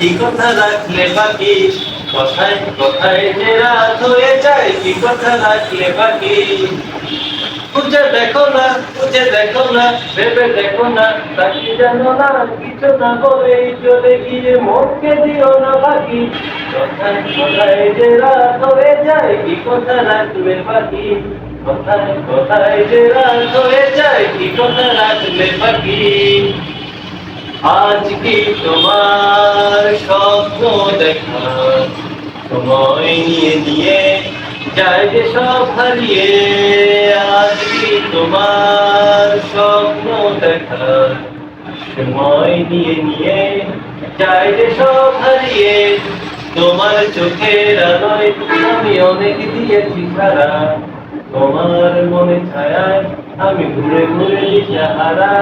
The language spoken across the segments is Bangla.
কি কথা রাখলে বাকি? কথায় কথায় রাত যায়, কি কথা রাখলে বাকি? দেখো না দেখো না, ভেবে দেখো না জানো না কিছু না বলে, চলে গিয়ে মনকে দিও না বাকি। কথায় কথায় যে রাত হয়ে যায়, কি কথা রাখলে বাকি? কথায় কথায় যে রাত হয়ে যায়, কি কথা রাখলে বাকি? আজ কি তোমার স্বপ্ন দেখা। সময় নিয়ে নিয়ে যায় যে সব হারিয়ে আজ কি তোমার স্বপ্ন দেখা। সময় নিয়ে নিয়ে যায় যে সব হারিয়ে, তোমার চোখের আলোয় আমি অনেক দিয়েছি সারা। তোমার মনে ছায়ায় আমি ঘুরে ঘুরে দিশাহারা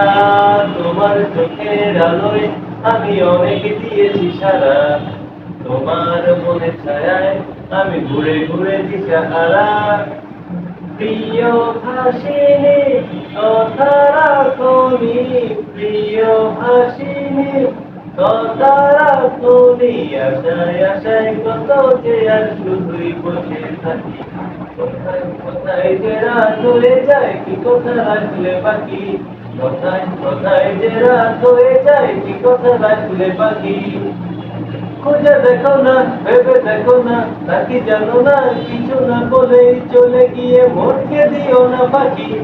তোমার চোখের আলোয় আমি অনেক দিয়েছি সারা। তোমার মনে ছায়ায় আমি ঘুরে ঘুরে দিশাহারা প্রিয় হাসিনি কথা রাখনি প্রিয় হাসিনি কথা খুঁজে দেখো না, ভেবে দেখো না নাকি জানো না কিছু না বলে চলে গিয়ে মনকে দিও না বাকি।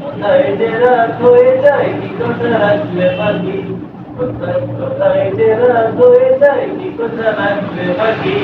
কোথায় যে রাত হয়ে যায়, কি কথা রাখলে বাকি? কোথায় কোথায় যে রাত হয়ে যায় কি কথা লাগবে বাকি